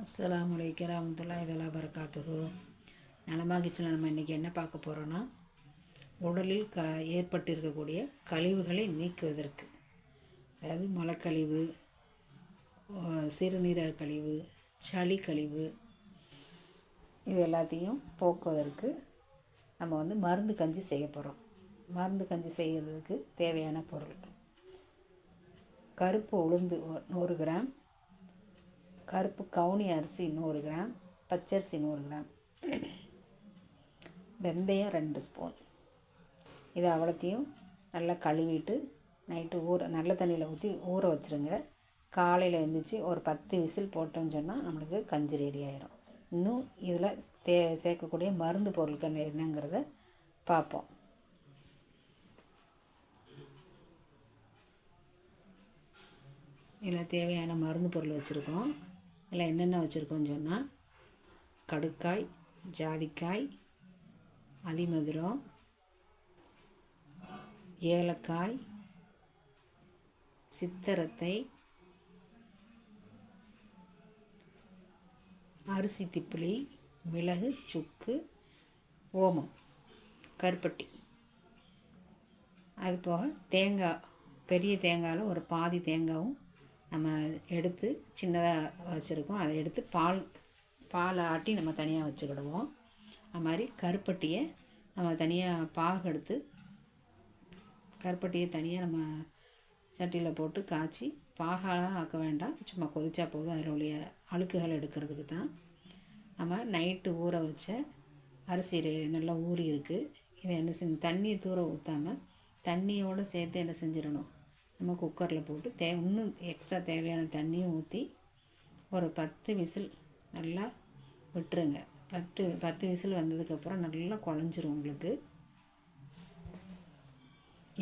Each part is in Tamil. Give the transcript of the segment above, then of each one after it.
அஸ்லாம் அலைக்கும் ரஹமத்துல்லா இதெல்லாம் பரக்காத்துகு நலமா கிச்சனில் நம்ம இன்றைக்கி என்ன பார்க்க போகிறோன்னா உடலில் க ஏற்பட்டிருக்கக்கூடிய கழிவுகளை நீக்குவதற்கு. அதாவது மலக்கழிவு சிறுநீரக கழிவு சளி கழிவு இது எல்லாத்தையும் போக்குவதற்கு நம்ம வந்து மருந்து கஞ்சி செய்ய போகிறோம் மருந்து கஞ்சி செய்கிறதுக்கு தேவையான பொருள். கருப்பு உளுந்து நூறு கிராம் கருப்பு கவுனி அரிசி நூறு கிராம் பச்சரிசி நூறு கிராம். வெந்தயம் ரெண்டு ஸ்பூன். இது அவ்வளோத்தையும் நல்லா கழுவிட்டு நைட்டு ஊற நல்ல தண்ணியில் ஊற்றி ஊற வச்சுருங்க. காலையில் எழுந்திரிச்சி ஒரு பத்து விசில் போட்டோன்னு சொன்னால் நம்மளுக்கு கஞ்சி ரெடி ஆயிரும். இன்னும் இதில் தே சேர்க்கக்கூடிய மருந்து பொருட்கள் என்னங்கிறத பார்ப்போம் இதில் தேவையான மருந்து பொருள் வச்சுருக்கோம். இதில் என்னென்ன வச்சுருக்கோன்னு சொன்னால் கடுக்காய் ஜாதிக்காய் அதிமதுரம் ஏலக்காய் சித்தரத்தை அரிசி திப்பிலி மிளகு சுக்கு ஓமம் கருப்பட்டி. அதுபோக தேங்காய் பெரிய தேங்காயில் ஒரு பாதி தேங்காயும் நம்ம எடுத்து சின்னதாக வச்சுருக்கோம். அதை எடுத்து பால் பால் ஆட்டி நம்ம தனியாக வச்சுக்கிடுவோம். அது மாதிரி கருப்பட்டியை நம்ம தனியாக பாகு எடுத்து கருப்பட்டியை தனியாக நம்ம சட்டியில் போட்டு காய்ச்சி பாகாலாம் ஆக்க வேண்டாம். சும்மா கொதிச்சா போதும். அதில் உள்ள அழுக்குகள் எடுக்கிறதுக்கு தான். நம்ம நைட்டு ஊற வச்ச அரிசி ரெ- நல்லா ஊறி இருக்குது இதை என்ன செஞ்சு தண்ணியை தூர ஊற்றாமல் தண்ணியோடு சேர்த்து என்ன செஞ்சிடணும்? நம்ம குக்கரில் போட்டு தே இன்னும் எக்ஸ்ட்ரா தேவையான தண்ணியும் ஊற்றி ஒரு பத்து விசில் நல்லா விட்டுருங்க. பத்து பத்து விசில் வந்ததுக்கப்புறம் நல்லா குழஞ்சிரும் உங்களுக்கு.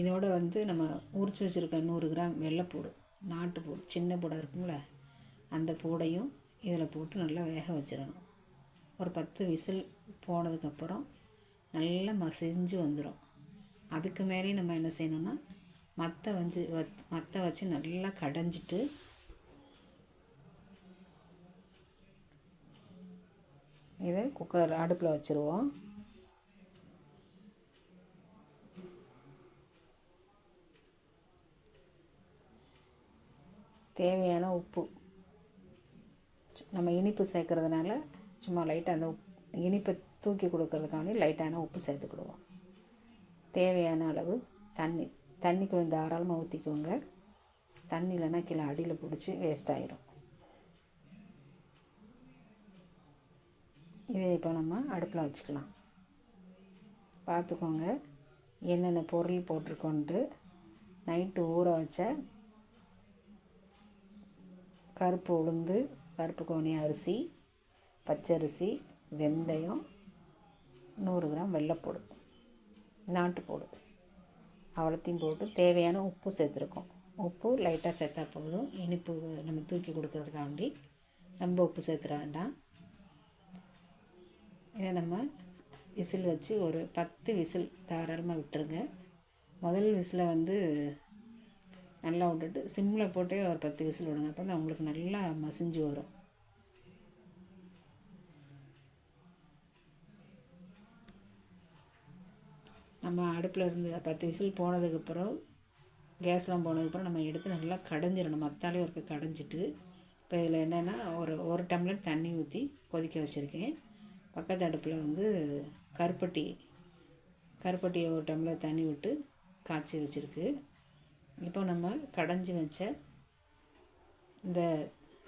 இதோட வந்து நம்ம உரிச்சு வச்சுருக்க நூறு கிராம் வெள்ளைப்பூடு நாட்டுப்பூடு சின்ன பூடை இருக்குங்கள அந்த பூடையும் இதில் போட்டு நல்லா வேக வச்சிடணும். ஒரு பத்து விசில் போனதுக்கப்புறம் நல்லா மசிஞ்சு வந்துடும் அதுக்கு மேலேயும் நம்ம என்ன செய்யணும்னா மற்ற வச்சு வத் மற்ற வச்சு நல்லா கடைஞ்சிட்டு இதை குக்கர் அடுப்பில் வச்சுருவோம். தேவையான உப்பு. நம்ம இனிப்பு சேர்க்கறதுனால சும்மா லைட்டாக அந்த உப் இனிப்பை தூக்கி கொடுக்கறதுக்காண்டி லைட்டான உப்பு சேர்த்துக்கிடுவோம். தேவையான அளவு தண்ணி. தண்ணி கொஞ்சம் தாராளமாக ஊற்றிக்கோங்க தண்ணி இல்லைன்னா கீழே அடியில் பிடிச்சி வேஸ்ட் ஆயிரும். இதை இப்போ நம்ம அடுப்பில் வச்சுக்கலாம். பார்த்துக்கோங்க. என்னென்ன பொருள் போட்டிருக்கோன்ட்டு நைட்டு ஊற வச்ச கருப்பு உளுந்து கருப்பு கோணி அரிசி பச்சரிசி வெந்தயம் நூறு கிராம் வெள்ளைப்பூடு நாட்டுப்பூடு. அவ்வளோத்தையும் போட்டு தேவையான உப்பு சேர்த்துருக்கோம். உப்பு லைட்டாக சேர்த்தா போதும். இனிப்பு நம்ம தூக்கி கொடுக்கறதுக்காண்டி ரொம்ப உப்பு சேர்த்துட வேண்டாம். இதை நம்ம விசில் வச்சு ஒரு பத்து விசில் தாராளமாக விட்டுருங்க. முதல் விசிலை வந்து நல்லா விட்டுட்டு சிம்மில் போட்டே ஒரு பத்து விசில் விடுங்க. அப்போ தான் உங்களுக்கு நல்லா மசிஞ்சு வரும். நம்ம அடுப்பில் இருந்து பத்து விசில் போனதுக்கப்புறம் கேஸ்லாம் போனதுக்கப்புறம் நம்ம எடுத்து நல்லா கடைஞ்சிடணும். மத்தாலே ஒருக்க கடைஞ்சிட்டு இப்போ இதில் என்னென்னா ஒரு ஒரு டம்ளர் தண்ணி ஊற்றி கொதிக்க வச்சுருக்கேன். பக்கத்து அடுப்பில் வந்து கருப்பட்டி கருப்பட்டியை ஒரு டம்ளர் தண்ணி விட்டு காய்ச்சி வச்சுருக்கு. இப்போ நம்ம கடைஞ்சி வச்ச இந்த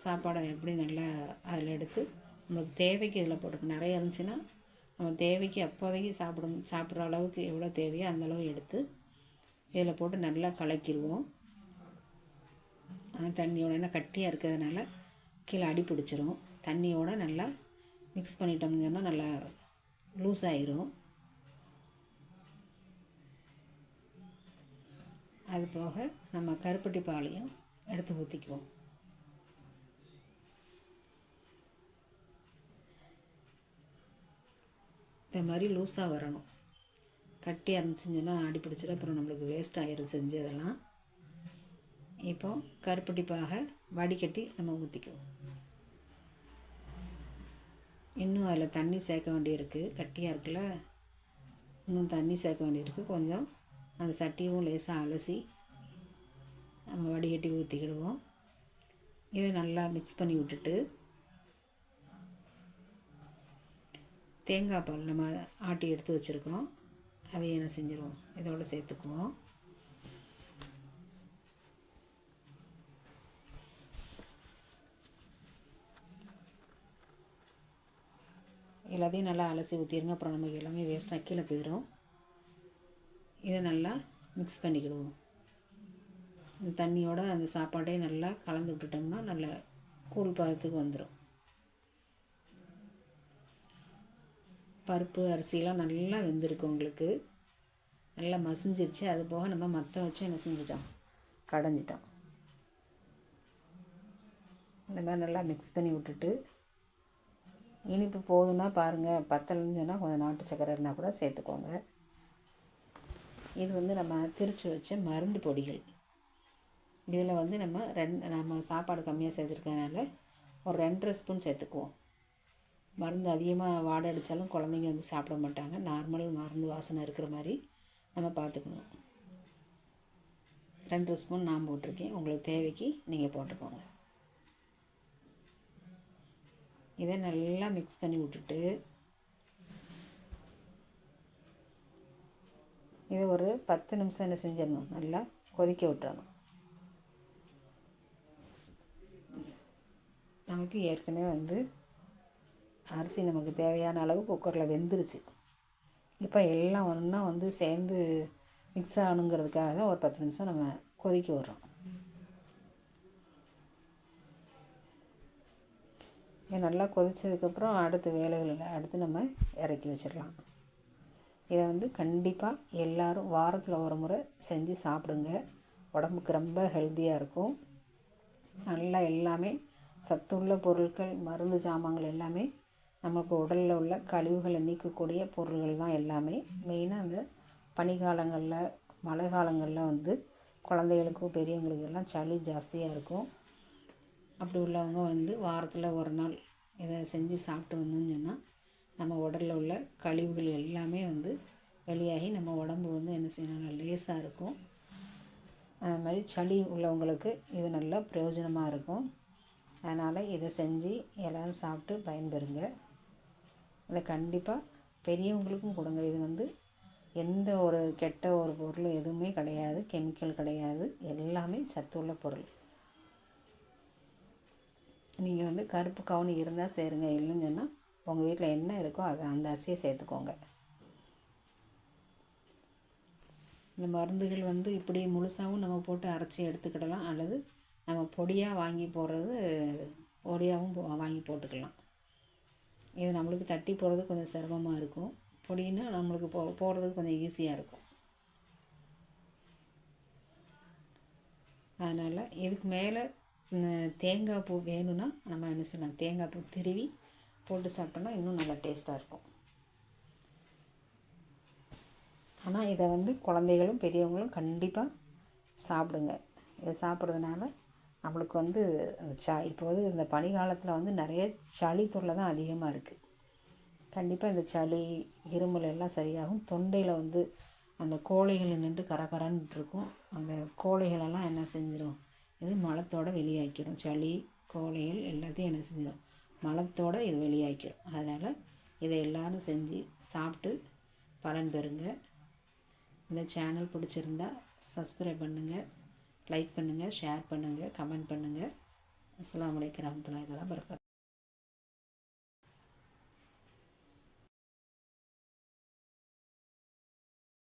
சாப்பாடை எப்படி நல்லா அதில் எடுத்து நம்மளுக்கு தேவைக்கு இதில் போட்டுக்கணும். நிறைய இருந்துச்சுன்னா நம்ம தேவைக்கு அப்போதைக்கு சாப்பிடும் சாப்பிட்ற அளவுக்கு எவ்வளோ தேவையோ அந்தளவு எடுத்து இதில் போட்டு நல்லா கலக்கிடுவோம். தண்ணியோட கட்டியாக இருக்கிறதுனால கீழே அடி பிடிச்சிரும். தண்ணியோடு நல்லா மிக்ஸ் பண்ணிட்டோம்னு சொன்னால் நல்லா லூஸ் ஆயிரும். அது போக நம்ம கருப்பட்டி பாலையும் எடுத்து ஊற்றிக்குவோம் இதே மாதிரி லூஸாக வரணும். கட்டியாக இருந்துச்சுன்னு சொன்னால் அடி அப்புறம் நம்மளுக்கு வேஸ்ட் ஆயிரும் செஞ்சு அதெல்லாம். இப்போ கருப்பட்டிப்பாக வடிகட்டி நம்ம ஊற்றிக்குவோம் இன்னும் அதில் தண்ணி சேர்க்க வேண்டியிருக்கு. கட்டியாக இருக்குல்ல? இன்னும் தண்ணி சேர்க்க வேண்டியிருக்கு. கொஞ்சம் அந்த சட்டியும் லேசாக அலசி நம்ம வடிகட்டி ஊற்றிக்கிடுவோம் இதை நல்லா மிக்ஸ் பண்ணி விட்டுட்டு தேங்காய் பால் நம்ம ஆட்டி எடுத்து வச்சுருக்கோம் அதை என்ன செஞ்சிருவோம்? இதோட சேர்த்துக்குவோம். எல்லாத்தையும் நல்லா அலசி ஊற்றிடுங்க அப்புறம் நமக்கு எல்லாமே வேஸ்ட்டாக கீழே போயிடும் இதை நல்லா மிக்ஸ் பண்ணிக்கிடுவோம். இந்த தண்ணியோட அந்த சாப்பாட்டையும் நல்லா கலந்து விட்டுட்டோம்னா நல்ல கூழ் பதத்துக்கு வந்துடும் பருப்பு அரிசிலாம் நல்லா வெந்திருக்கு உங்களுக்கு. நல்லா மசிஞ்சிருச்சு. அது போக நம்ம மற்ற வச்சு என்ன செஞ்சிட்டோம்? கடைஞ்சிட்டோம். இந்த மாதிரி நல்லா மிக்ஸ் பண்ணி விட்டுட்டு இனிப்பு போதுன்னா பாருங்கள் பத்தலன்னு சொன்னால் கொஞ்சம் நாட்டு சக்கரை இருந்தால் கூட சேர்த்துக்கோங்க. இது வந்து நம்ம திரித்து வச்ச மருந்து பொடிகள். இதில் வந்து நம்ம ரெண்டு நம்ம சாப்பாடு கம்மியாக சேர்த்துருக்கனால ஒரு ரெண்டரை ஸ்பூன் சேர்த்துக்குவோம். மருந்து அதிகமாக வாடை அடித்தாலும் குழந்தைங்க வந்து சாப்பிட மாட்டாங்க. நார்மல் மருந்து வாசனை இருக்கிற மாதிரி நம்ம பார்த்துக்கணும். ரெண்டு ஸ்பூன் நான் போட்டிருக்கேன். உங்களுக்கு தேவைக்கு நீங்கள் போட்டுக்கோங்க. இதை நல்லா மிக்ஸ் பண்ணி விட்டுட்டு இதை ஒரு பத்து நிமிஷம் என்ன செஞ்சிடணும்? நல்லா கொதிக்க விட்டுறணும். நமக்கு ஏற்கனவே வந்து அரிசி நமக்கு தேவையான அளவு குக்கரில் வெந்துருச்சு. இப்போ எல்லாம் ஒன்றா வந்து சேர்ந்து மிக்ஸ் ஆகணுங்கிறதுக்காக தான் ஒரு பத்து நிமிஷம் நம்ம கொதிக்க விட்றோம். நல்லா கொதித்ததுக்கப்புறம் அடுத்த வேலைகளில் அடுத்து நம்ம இறக்கி வச்சிடலாம். இதை வந்து கண்டிப்பாக எல்லோரும் வாரத்தில் ஒரு முறை செஞ்சு சாப்பிடுங்க. உடம்புக்கு ரொம்ப ஹெல்த்தியாக இருக்கும். நல்லா எல்லாமே சத்துள்ள பொருட்கள் மருந்து ஜாமான்கள் எல்லாமே நமக்கு உடலில் உள்ள கழிவுகளை நீக்கக்கூடிய பொருள்கள் தான் எல்லாமே. மெயினாக அந்த பனிக்காலங்களில் மழை காலங்களில் வந்து குழந்தைகளுக்கும் பெரியவங்களுக்கு எல்லாம் சளி ஜாஸ்தியாக இருக்கும். அப்படி உள்ளவங்க வந்து வாரத்தில் ஒரு நாள் இதை செஞ்சு சாப்பிட்டு வந்தோம்னு சொன்னால் நம்ம உடலில் உள்ள கழிவுகள் எல்லாமே வந்து வெளியாகி நம்ம உடம்பு வந்து என்ன செய்யணும் லேசாக இருக்கும். அது மாதிரி சளி உள்ளவங்களுக்கு இது நல்லா பிரயோஜனமாக இருக்கும். அதனால் இதை செஞ்சு எல்லோரும் சாப்பிட்டு பயன்பெறுங்க. இதை கண்டிப்பாக பெரியவங்களுக்கும் கொடுங்க. இது வந்து எந்த ஒரு கெட்ட ஒரு பொருள் எதுவுமே கிடையாது. கெமிக்கல் கிடையாது. எல்லாமே சத்துள்ள பொருள். நீங்கள் வந்து கருப்பு கவுனி இருந்தால் சேருங்க. இல்லைன்னு சொன்னால் உங்கள் வீட்டில் என்ன இருக்கோ அதை அந்த அரிசியை சேர்த்துக்கோங்க. இந்த மருந்துகள் வந்து இப்படி முழுசாகவும் நம்ம போட்டு அரைச்சி எடுத்துக்கிடலாம். அல்லது நம்ம பொடியாக வாங்கி போடுறது பொடியாகவும் வாங்கி போட்டுக்கலாம். இது நம்மளுக்கு தட்டி போடுறது கொஞ்சம் சிரமமாக இருக்கும். பொடின்னா நம்மளுக்கு போ போடுறதுக்கு கொஞ்சம் ஈஸியாக இருக்கும். அதனால் இதுக்கு மேலே தேங்காய் பூ வேணும்னா நம்ம என்ன செய்யலாம் தேங்காய் பூ திருவி போட்டு சாப்பிட்டோம்னா இன்னும் நல்லா டேஸ்ட்டாக இருக்கும். ஆனால் இதை வந்து குழந்தைகளும் பெரியவங்களும் கண்டிப்பாக சாப்பிடுங்க. இதை சாப்பிட்றதுனால நம்மளுக்கு வந்து ச இப்போ வந்து இந்த பனிக்காலத்தில் வந்து நிறைய சளி தொல்லை தான் அதிகமாக இருக்குது கண்டிப்பாக இந்த சளி இருமல் எல்லாம் சரியாகும். தொண்டையில் வந்து அந்த கோழைகள் நின்று கரகரன்ட்டு இருக்கும். அந்த கோழைகளெல்லாம் என்ன செஞ்சிடும் இது மலத்தோடு வெளியாக்கிடும் சளி கோழைகள் எல்லாத்தையும் என்ன செஞ்சிடும் மலத்தோடு இது வெளியாக்கிடும் அதனால் இதை எல்லோரும் செஞ்சு சாப்பிட்டு பலன் பெறுங்க. இந்த சேனல் பிடிச்சிருந்தா சப்ஸ்கிரைப் பண்ணுங்கள் லைக் பண்ணுங்கள் ஷேர் பண்ணுங்கள் கமெண்ட் பண்ணுங்கள் அஸ்லாம் வலைக்கம் ரஹமத்துல்லாஹி இதெல்லாம் பரகாத்